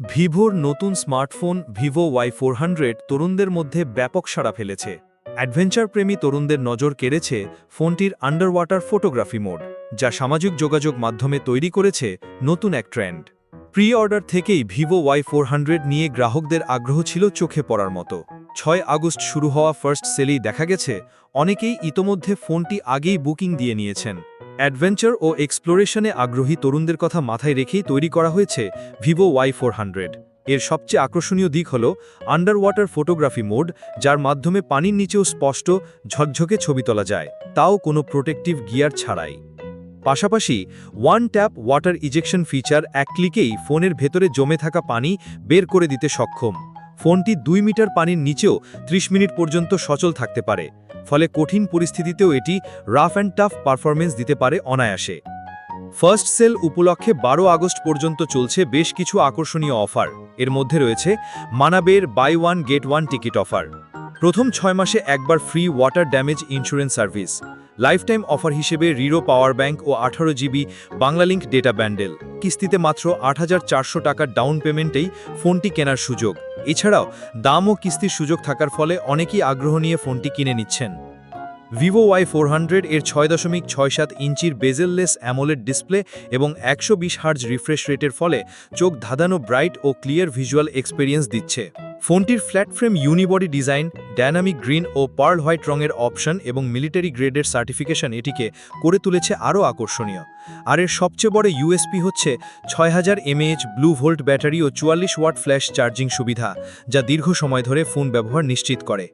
ভিভোর নতুন smartphone Vivo Y four তরুণদের মধ্যে ব্যাপক সাড়া ফেলেছে। অ্যাডভেঞ্চার প্রেমী তরুণদের নজর কেড়েছে ফোনটির আন্ডার ওয়াটার ফটোগ্রাফি মোড, যা সামাজিক যোগাযোগ মাধ্যমে তৈরি করেছে নতুন এক ট্রেন্ড। প্রি অর্ডার থেকেই ভিভো ওয়াই ফোর নিয়ে গ্রাহকদের আগ্রহ ছিল চোখে পড়ার মতো। ছয় আগস্ট শুরু হওয়া ফার্স্ট সেলেই দেখা গেছে, অনেকেই ইতোমধ্যে ফোনটি আগেই বুকিং দিয়ে নিয়েছেন। অ্যাডভেঞ্চার ও এক্সপ্লোরেশনে আগ্রহী তরুণদের কথা মাথায় রেখেই তৈরি করা হয়েছে ভিভো ওয়াই ফোর এর সবচেয়ে আকর্ষণীয় দিক হল আন্ডার ওয়াটার ফটোগ্রাফি মোড, যার মাধ্যমে পানির নিচেও স্পষ্ট, ঝকঝকে ছবি তোলা যায়। তাও কোনো প্রোটেক্টিভ গিয়ার ছাড়াই। পাশাপাশি one tap water ejection feature এক ক্লিকেই ফোনের ভেতরে জমে থাকা পানি বের করে দিতে সক্ষম। ফোনটি দুই মিটার পানির নিচেও ৩০ মিনিট পর্যন্ত সচল থাকতে পারে, ফলে কঠিন পরিস্থিতিতেও এটি রাফ অ্যান্ড টাফ পারফরমেন্স দিতে পারে অনায়াসে। ফার্স্ট সেল উপলক্ষে বারো আগস্ট পর্যন্ত চলছে বেশ কিছু আকর্ষণীয় অফার। এর মধ্যে রয়েছে মানাবের buy one get one ticket offer. প্রথম ছয় মাসে একবার free water damage insurance service. Lifetime offer হিসেবে রিরো পাওয়ার ব্যাংক ও আঠারো জিবি বাংলালিঙ্ক ডেটা ব্যান্ডেল। কিস্তিতে মাত্র আট হাজার চারশো টাকার ডাউন পেমেন্টেই ফোনটি কেনার সুযোগ। এছাড়াও দাম ও কিস্তির সুযোগ থাকার ফলে অনেকেই আগ্রহ নিয়ে ফোনটি কিনে নিচ্ছেন। ভিভো ওয়াই ফোর হান্ড্রেড এর ছয় দশমিক ছয় সাত ইঞ্চির বেজেললেস অ্যামোলেড ডিসপ্লে এবং একশো বিশ হার্জ রিফ্রেশ রেটের ফলে চোখ ধাঁধানো ব্রাইট ও ক্লিয়ার ভিজুয়াল এক্সপেরিয়েন্স দিচ্ছে। ফোনটির flat frame unibody design dynamic green ও পার্ল হোয়াইট রঙের অপশন এবং মিলিটারি গ্রেডের সার্টিফিকেশন এটিকে করে তুলেছে আরও আকর্ষণীয়। আর এর সবচেয়ে বড় ইউএসপি হচ্ছে ছয় হাজার এমএএইচ ব্লু ভোল্ট ব্যাটারি ও চুয়াল্লিশ ওয়াট ফ্ল্যাশ চার্জিং সুবিধা, যা দীর্ঘ সময় ধরে ফোন ব্যবহার নিশ্চিত করে।